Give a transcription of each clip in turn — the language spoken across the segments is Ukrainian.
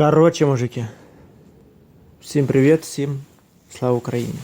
Коротше, мужики. Всім привіт, всім слава Україні.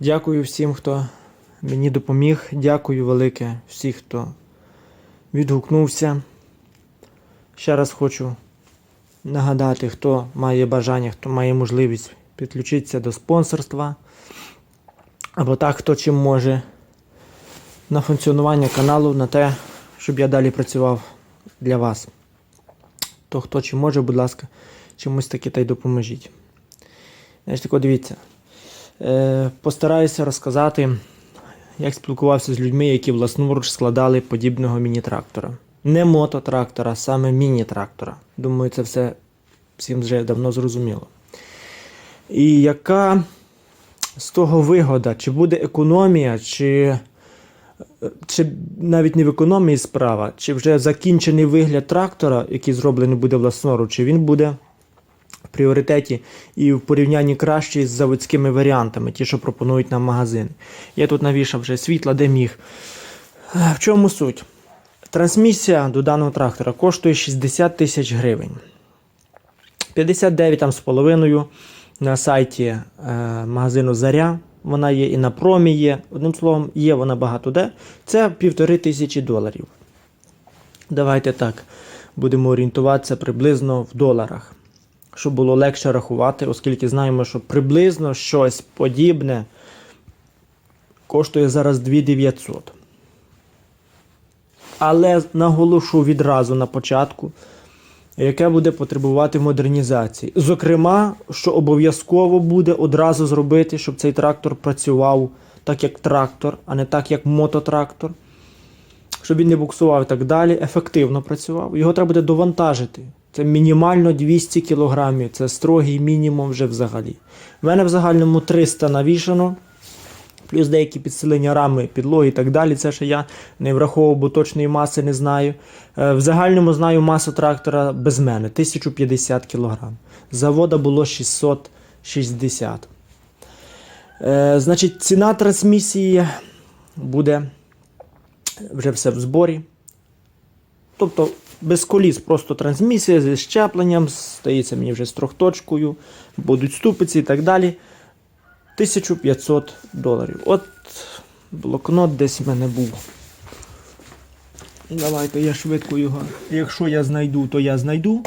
Дякую всім, хто мені допоміг. Дякую велике всім, хто відгукнувся. Ще раз хочу нагадати, хто має бажання, хто має можливість підключитися до спонсорства. Або так, хто чим може на функціонування каналу, на те, щоб я далі працював для вас. То хто чи може, будь ласка, чимось таки та й допоможіть. Значить, тако дивіться. Е, постараюся розказати, як спілкувався з людьми, які власноруч складали подібного міні-трактора. Не мототрактора, саме міні-трактора. Думаю, це все всім вже давно зрозуміло. І яка з того вигода, чи буде економія, чи, чи навіть не в економії справа, чи вже закінчений вигляд трактора, який зроблений буде власноруч, чи він буде в пріоритеті і в порівнянні кращий з заводськими варіантами, ті, що пропонують нам магазини. Я тут навішав вже світла, де міг. В чому суть? Трансмісія до даного трактора коштує 60 тисяч гривень. 59 там з половиною на сайті е, магазину Заря. Вона є і на промі є. Одним словом, є вона багато де. Це півтори тисячі доларів. Давайте так будемо орієнтуватися приблизно в доларах, щоб було легше рахувати, оскільки знаємо, що приблизно щось подібне коштує зараз 2900. Але наголошу відразу на початку, яке буде потребувати модернізації. Зокрема, що обов'язково буде одразу зробити, щоб цей трактор працював так, як трактор, а не так, як мототрактор. Щоб він не буксував і так далі, ефективно працював. Його треба буде довантажити. Це мінімально 200 кг, це строгий мінімум вже взагалі. У мене в загальному 300 навішано, плюс деякі підсилення рами, підлоги і так далі. Це ще я не враховував, бо точної маси не знаю. Е, В загальному знаю масу трактора без мене 1050 кг. Завода було 660. Е, Значить, ціна трансмісії буде вже все в зборі. Тобто без коліс, просто трансмісія зі щепленням, стається мені вже з трьохточкою, будуть ступиці і так далі. 1500 доларів. От блокнот десь в мене був. Давайте я швидко його. Якщо я знайду, то я знайду.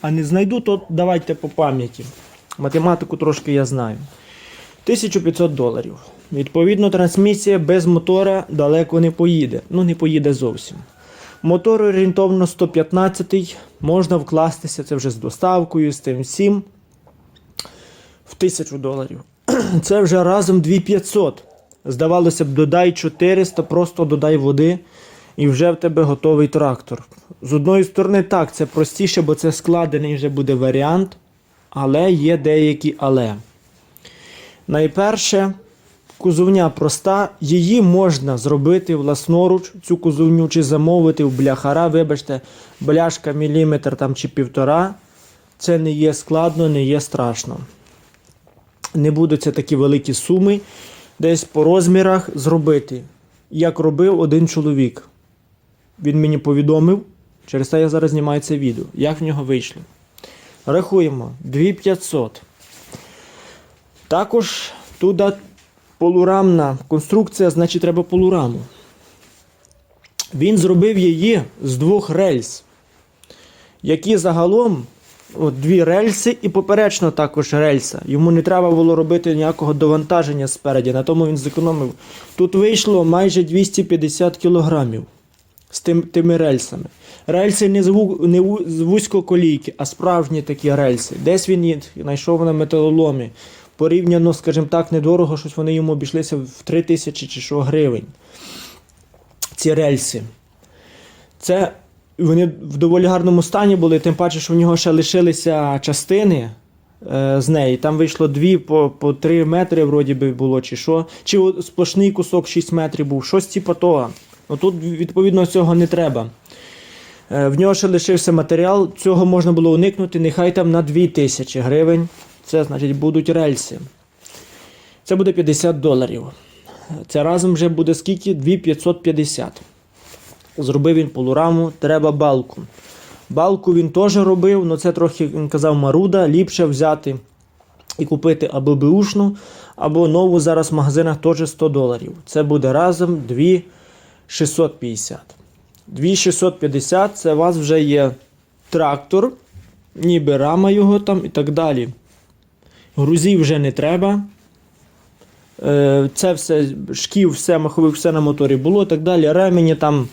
А не знайду, то давайте по пам'яті. Математику трошки я знаю. 1500 доларів. Відповідно, трансмісія без мотора далеко не поїде. Ну, не поїде зовсім. Мотор орієнтовно 115 можна вкластися, це вже з доставкою, з тим всім. В 1000 доларів. Це вже разом 2500. Здавалося б, додай 400, просто додай води, і вже в тебе готовий трактор. З одної сторони, так, це простіше, бо це складений вже буде варіант, але є деякі але. Найперше, кузовня проста, її можна зробити власноруч, цю кузовню чи замовити в бляхара. Вибачте, бляшка міліметр там чи півтора. Це не є складно, не є страшно. Не будуть це такі великі суми. Десь по розмірах зробити, як робив один чоловік. Він мені повідомив, через це я зараз знімаю це відео, як в нього вийшло. Рахуємо 2500. Також тут полурамна конструкція, значить треба полураму. Він зробив її з двох рельс, які загалом от, дві рельси і поперечно також рельса. Йому не треба було робити ніякого довантаження спереді, на тому він зекономив. Тут вийшло майже 250 кілограмів з тим, тими рельсами. Рельси не з, не з вузькоколійки, а справжні такі рельси. Десь він знайшов на металоломі. Порівняно, скажімо так, недорого, щось вони йому обійшлися в 3 тисячі чи що гривень. Ці рельси. Це вони в доволі гарному стані були, тим паче, що в нього ще лишилися частини е, з неї. Там вийшло дві по, по 3 метри, вроді би було, чи що. Чи сплошний кусок 6 метрів був, щось типу того. Ну тут, відповідно, цього не треба. Е, В нього ще лишився матеріал, цього можна було уникнути, нехай там на 2000 гривень. Це значить будуть рельси. Це буде 50 доларів. Це разом вже буде скільки? 2550. Зробив він полураму, треба балку. Балку він теж робив, але це трохи, він казав, маруда, ліпше взяти і купити або беушну, або нову зараз в магазинах теж 100 доларів. Це буде разом 2650. 2650 це у вас вже є трактор, ніби рама його там і так далі. Грузів вже не треба. Е, Це все, шків, все, маховик, все на моторі було і так далі. Ремені там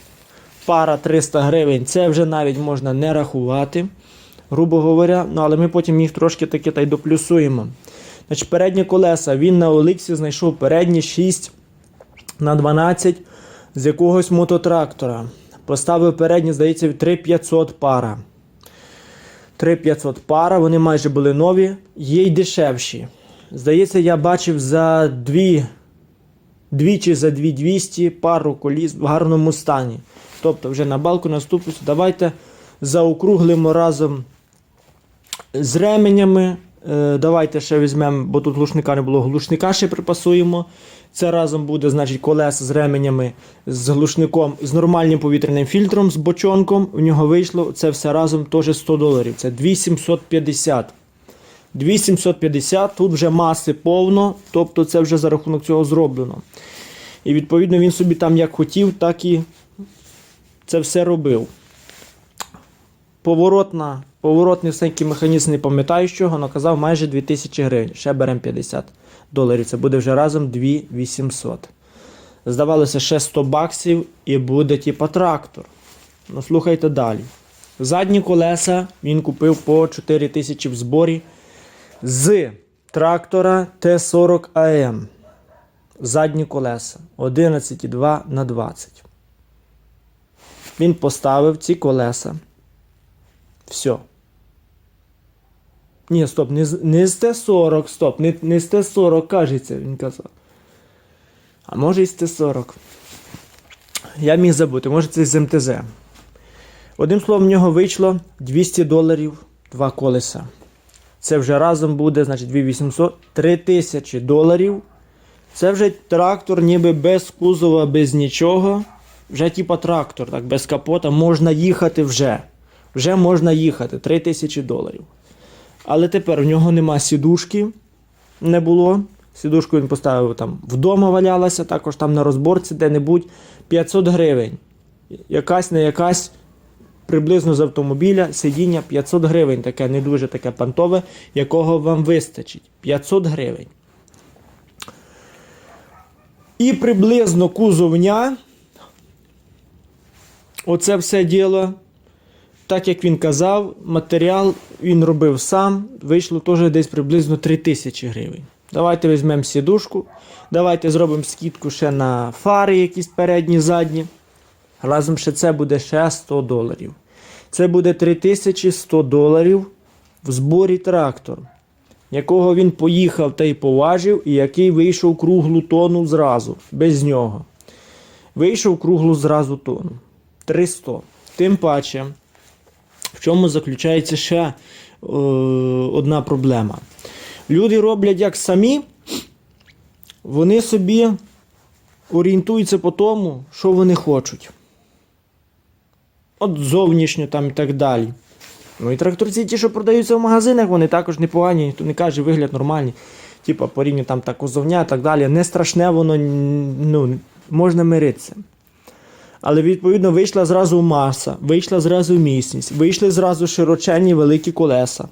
пара 300 гривень. Це вже навіть можна не рахувати, грубо говоря. Ну, але ми потім їх трошки таки та й доплюсуємо. Значить, передні колеса. Він на Оліксі знайшов передні 6 на 12 з якогось мототрактора. Поставив передні, здається, 3500 пара. 3500 пара, вони майже були нові, є й дешевші. Здається, я бачив за 2, двічі за 2200 пару коліс в гарному стані. Тобто вже на балку наступну. Давайте заокруглимо разом з ременями. Е, Давайте ще візьмемо, бо тут глушника не було, глушника ще припасуємо. Це разом буде, значить, колеса з ременями, з глушником, з нормальним повітряним фільтром, з бочонком. У нього вийшло це все разом теж 100 доларів. Це 2750. 2750, тут вже маси повно, тобто це вже за рахунок цього зроблено. І відповідно він собі там як хотів, так і це все робив. Поворотна, поворотний всякий механізм не пам'ятаю з чого, наказав майже 2000 гривень. Ще беремо 50 доларів. Це буде вже разом 2800. Здавалося, ще 100 баксів і буде типа трактор. Ну, слухайте далі. Задні колеса він купив по 4000 в зборі з трактора Т40 АМ. Задні колеса 11,2 на 20. Він поставив ці колеса. Все. Ні, стоп, не, не з Т40, стоп, не, не з Т40, кажеться, він казав. А може і з Т40. Я міг забути, може це з МТЗ. Одним словом, в нього вийшло 200 доларів два колеса. Це вже разом буде, значить, 2800, 3000 доларів. Це вже трактор, ніби без кузова, без нічого. Вже типа трактор, так, без капота. Можна їхати вже. Вже можна їхати. 3000 доларів. Але тепер в нього нема сідушки. Не було. Сідушку він поставив там вдома валялася, також там на розборці де-небудь 500 гривень. Якась не якась приблизно з автомобіля сидіння 500 гривень, таке не дуже таке пантове, якого вам вистачить. 500 гривень. І приблизно кузовня. Оце все діло. Так як він казав, матеріал він робив сам, вийшло теж десь приблизно 3000 гривень. Давайте візьмемо сідушку, давайте зробимо скидку ще на фари, якісь передні, задні. Разом ще це буде ще 100 доларів. Це буде 3100 доларів в зборі трактор, якого він поїхав та й поважив, і який вийшов круглу тону зразу, без нього. Вийшов круглу зразу тону. 300. Тим паче, в чому заключається ще е, одна проблема. Люди роблять як самі, вони собі орієнтуються по тому, що вони хочуть. От зовнішньо там і так далі. Ну і тракторці, ті, що продаються в магазинах, вони також непогані, ніхто не каже, вигляд нормальний. Типа по рівню там так кузовня і так далі. Не страшне воно, ну, можна миритися. Але відповідно вийшла зразу маса, вийшла зразу міцність, вийшли зразу широченні великі колеса.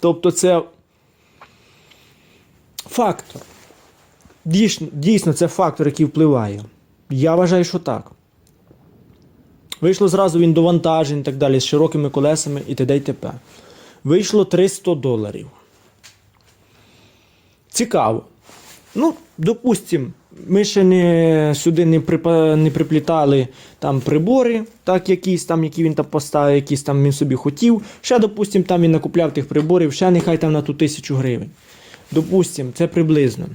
Тобто це фактор. Дійсно, дійсно це фактор, який впливає. Я вважаю, що так. Вийшло зразу він до вантажень і так далі, з широкими колесами і т.д. і т.п. Вийшло 300 доларів. Цікаво. Ну, допустим, ми ще не, сюди не, припа, не приплітали там прибори, так, якісь там, які він там поставив, якісь там він собі хотів. Ще, допустим, там він накупляв тих приборів, ще нехай там на ту тисячу гривень. Допустим, це приблизно.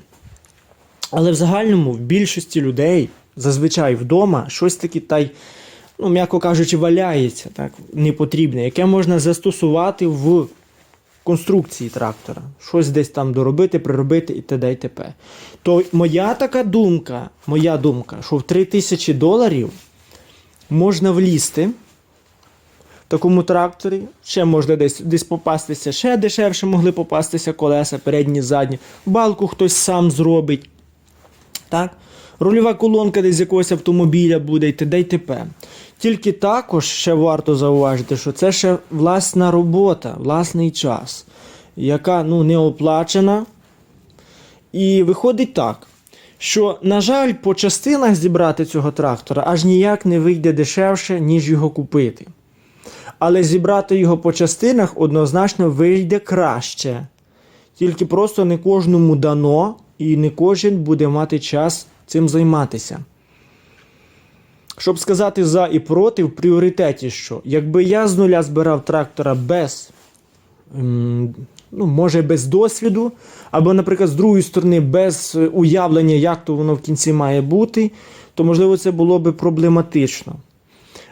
Але в загальному в більшості людей зазвичай вдома щось таке та й, ну, м'яко кажучи, валяється так, непотрібне, яке можна застосувати в конструкції трактора. Щось десь там доробити, приробити і т.д. і т.п. То моя така думка, моя думка, що в 3000 доларів можна влізти в такому тракторі. Ще можна десь, десь попастися, ще дешевше могли попастися колеса, передні, задні. Балку хтось сам зробить. Так? Рульова колонка десь з якогось автомобіля буде і т.д. і т.п. Тільки також ще варто зауважити, що це ще власна робота, власний час, яка ну, не оплачена. І виходить так, що, на жаль, по частинах зібрати цього трактора аж ніяк не вийде дешевше, ніж його купити. Але зібрати його по частинах однозначно вийде краще. Тільки просто не кожному дано, і не кожен буде мати час цим займатися. Щоб сказати за і проти, в пріоритеті, що якби я з нуля збирав трактора без, ем, ну, може, без досвіду, або, наприклад, з другої сторони, без е, уявлення, як то воно в кінці має бути, то можливо це було би проблематично.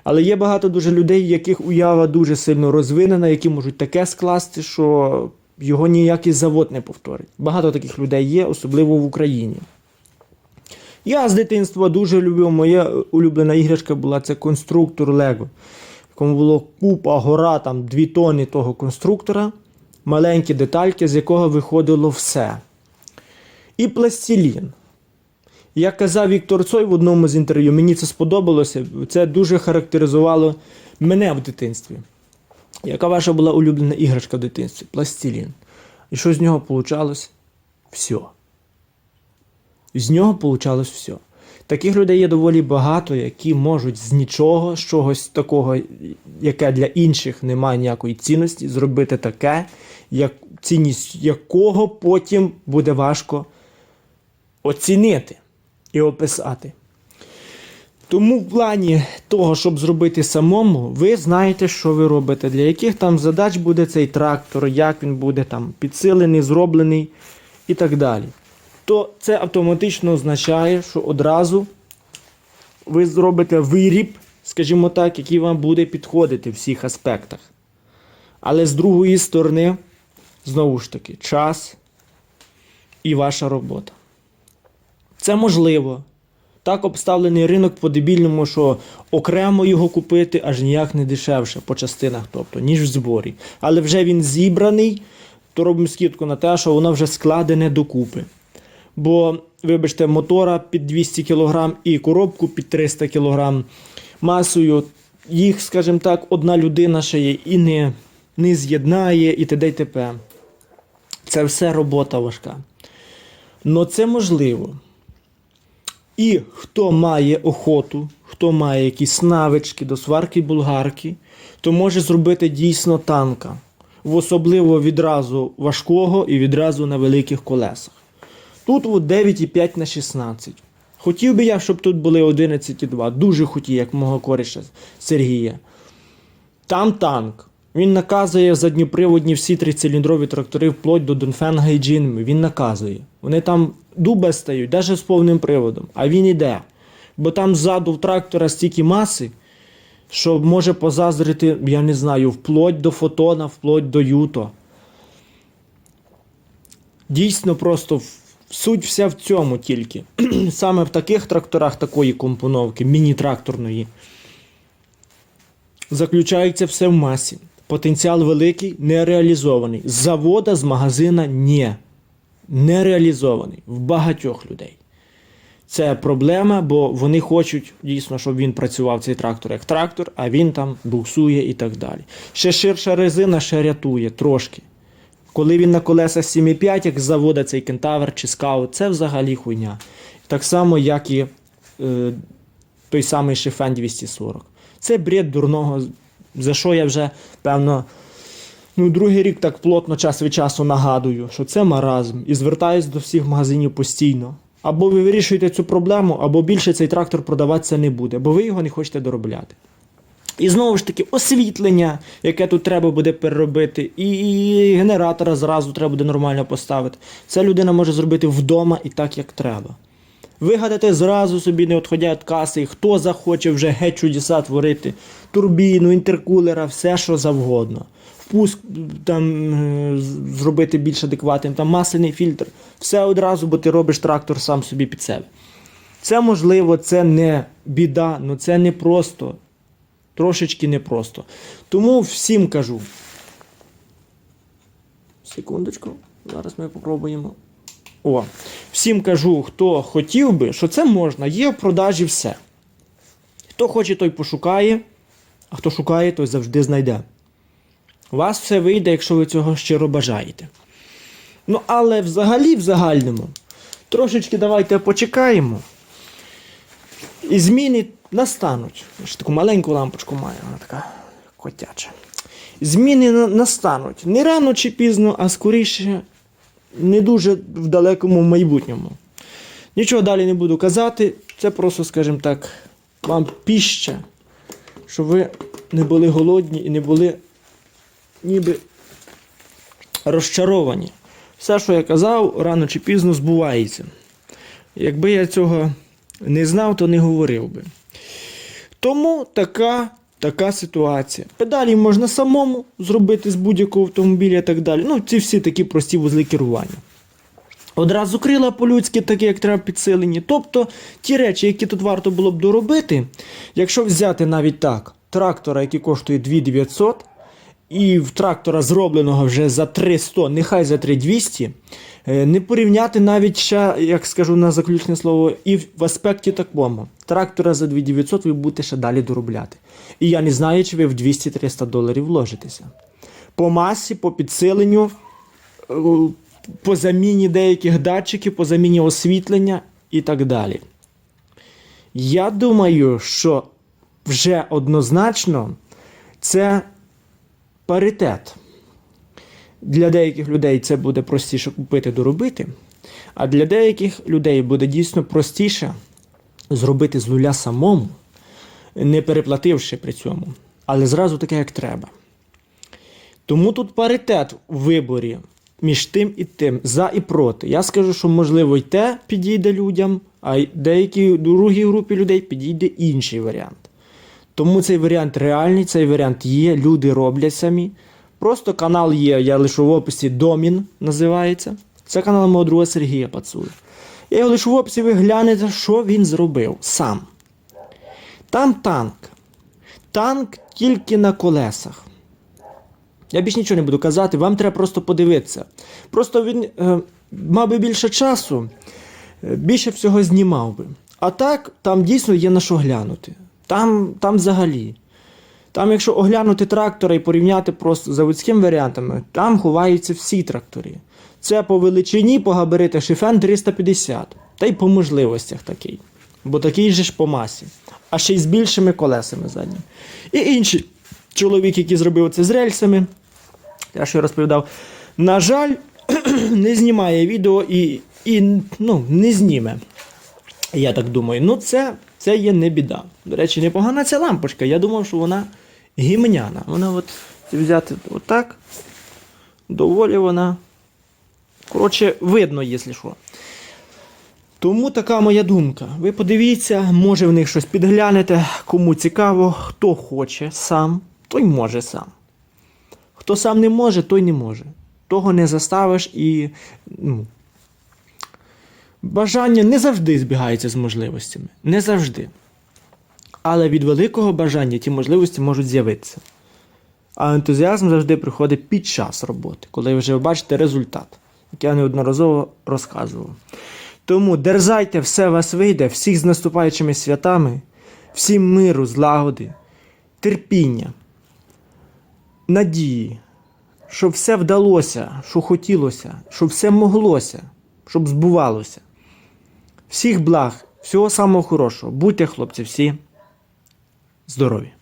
Але є багато дуже людей, яких уява дуже сильно розвинена, які можуть таке скласти, що його ніякий завод не повторить. Багато таких людей є, особливо в Україні. Я з дитинства дуже любив, моя улюблена іграшка була це конструктор Лего, в якому було купа, гора, там дві тони того конструктора, маленькі детальки, з якого виходило все. І пластилін. Як казав Віктор Цой в одному з інтерв'ю, мені це сподобалося, це дуже характеризувало мене в дитинстві. Яка ваша була улюблена іграшка в дитинстві? Пластилін. І що з нього получалось? Все. З нього получалось все. Таких людей є доволі багато, які можуть з нічого, з чогось такого, яке для інших не має ніякої цінності, зробити таке, як, цінність якого потім буде важко оцінити і описати. Тому в плані того, щоб зробити самому, ви знаєте, що ви робите, для яких там задач буде цей трактор, як він буде там підсилений, зроблений і так далі. То це автоматично означає, що одразу ви зробите виріб, скажімо так, який вам буде підходити в всіх аспектах. Але з другої сторони, знову ж таки, час і ваша робота. Це можливо. Так обставлений ринок по-дебільному, що окремо його купити аж ніяк не дешевше по частинах, тобто, ніж в зборі. Але вже він зібраний, то робимо скидку на те, що воно вже складене докупи. Бо, вибачте, мотора під 200 кг і коробку під 300 кг масою, їх, скажімо так, одна людина ще є і не, не з'єднає, і т.д. і т.п. Це все робота важка. Но це можливо. І хто має охоту, хто має якісь навички до сварки булгарки, то може зробити дійсно танка, особливо відразу важкого і відразу на великих колесах. Тут 9,5 на 16. Хотів би я, щоб тут були 11,2. Дуже хотів, як мого коріша Сергія. Там танк. Він наказує задньоприводні всі трициліндрові трактори вплоть до Донфенга і Джинми. Він наказує. Вони там дуба стають, навіть з повним приводом. А він іде. Бо там ззаду в трактора стільки маси, що може позаздрити, я не знаю, вплоть до фотона, вплоть до Юто. Дійсно, просто суть вся в цьому тільки. Саме в таких тракторах такої компоновки, міні-тракторної, заключається все в масі. Потенціал великий, не реалізований. З завода, з магазина ні. Не реалізований в багатьох людей. Це проблема, бо вони хочуть дійсно, щоб він працював цей трактор як трактор, а він там буксує і так далі. Ще ширша резина ще рятує трошки. Коли він на колесах 7,5, як завода цей кентавр чи скаут, це взагалі хуйня. Так само, як і е, той самий Шефен 240. Це бред дурного, за що я вже, певно, ну, другий рік так плотно час від часу нагадую, що це маразм. І звертаюсь до всіх магазинів постійно. Або ви вирішуєте цю проблему, або більше цей трактор продаватися не буде, бо ви його не хочете доробляти. І знову ж таки, освітлення, яке тут треба буде переробити, і, генератора зразу треба буде нормально поставити. Це людина може зробити вдома і так, як треба. Вигадати зразу собі, не відходя від каси, хто захоче вже геть чудеса творити, турбіну, інтеркулера, все що завгодно. Впуск там е, зробити більш адекватним, там масляний фільтр. Все одразу, бо ти робиш трактор сам собі під себе. Це можливо, це не біда, але це не просто. Трошечки непросто. Тому всім кажу. Секундочку, зараз ми попробуємо. О, всім кажу, хто хотів би, що це можна, є в продажі все. Хто хоче, той пошукає, а хто шукає, той завжди знайде. У вас все вийде, якщо ви цього щиро бажаєте. Ну, але взагалі, в загальному, трошечки давайте почекаємо. І зміни настануть. Ж таку маленьку лампочку маю, вона така котяча. Зміни настануть. Не рано чи пізно, а скоріше, не дуже в далекому майбутньому. Нічого далі не буду казати. Це просто, скажімо так, вам піща, щоб ви не були голодні і не були ніби розчаровані. Все, що я казав, рано чи пізно збувається. Якби я цього не знав, то не говорив би. Тому така, така ситуація. Педалі можна самому зробити з будь-якого автомобіля і так далі. Ну, ці всі такі прості вузли керування. Одразу крила по-людськи, такі, як треба підсилені. Тобто ті речі, які тут варто було б доробити, якщо взяти навіть так, трактора, який коштує 2900, і в трактора зробленого вже за 300, нехай за 3200, е, не порівняти навіть ще, як скажу на заключне слово, і в аспекті такому. Трактора за 2900 ви будете ще далі доробляти. І я не знаю, чи ви в 200-300 доларів вложитеся. По масі, по підсиленню, е, по заміні деяких датчиків, по заміні освітлення і так далі. Я думаю, що вже однозначно це паритет. Для деяких людей це буде простіше купити доробити, а для деяких людей буде дійсно простіше зробити з нуля самому, не переплативши при цьому, але зразу таке, як треба. Тому тут паритет у виборі між тим і тим, за і проти. Я скажу, що можливо й те підійде людям, а деякій другій групі людей підійде інший варіант. Тому цей варіант реальний, цей варіант є, люди роблять самі. Просто канал є, я лишу в описі Домін називається. Це канал мого друга Сергія Пацули. Я його лишу в описі, ви глянете, що він зробив сам. Там танк. Танк тільки на колесах. Я більш нічого не буду казати, вам треба просто подивитися. Просто він е, мав би більше часу, е, більше всього знімав би. А так, там дійсно є на що глянути. Там, там взагалі. Там, якщо оглянути трактора і порівняти просто з заводськими варіантами, там ховаються всі трактори. Це по величині, по габаритах шифен 350. Та й по можливостях такий. Бо такий же ж по масі. А ще й з більшими колесами задніми. І інший чоловік, який зробив це з рельсами, я ще розповідав, на жаль, не знімає відео і, і ну, не зніме. Я так думаю. Ну, це, це є не біда. До речі, непогана ця лампочка. Я думав, що вона гімняна. Вона от взяти отак. Доволі вона. Коротше, видно, якщо що. Тому така моя думка. Ви подивіться, може в них щось підглянете, кому цікаво, хто хоче сам, той може сам. Хто сам не може, той не може. Того не заставиш і. Ну, бажання не завжди збігається з можливостями. Не завжди. Але від великого бажання ті можливості можуть з'явитися. А ентузіазм завжди приходить під час роботи, коли ви вже бачите результат, як я неодноразово розказував. Тому дерзайте, все вас вийде, всіх з наступаючими святами, всім миру, злагоди, терпіння, надії, щоб все вдалося, що хотілося, щоб все моглося, щоб збувалося. Всіх благ, всього самого хорошого. Будьте, хлопці, всі здорові!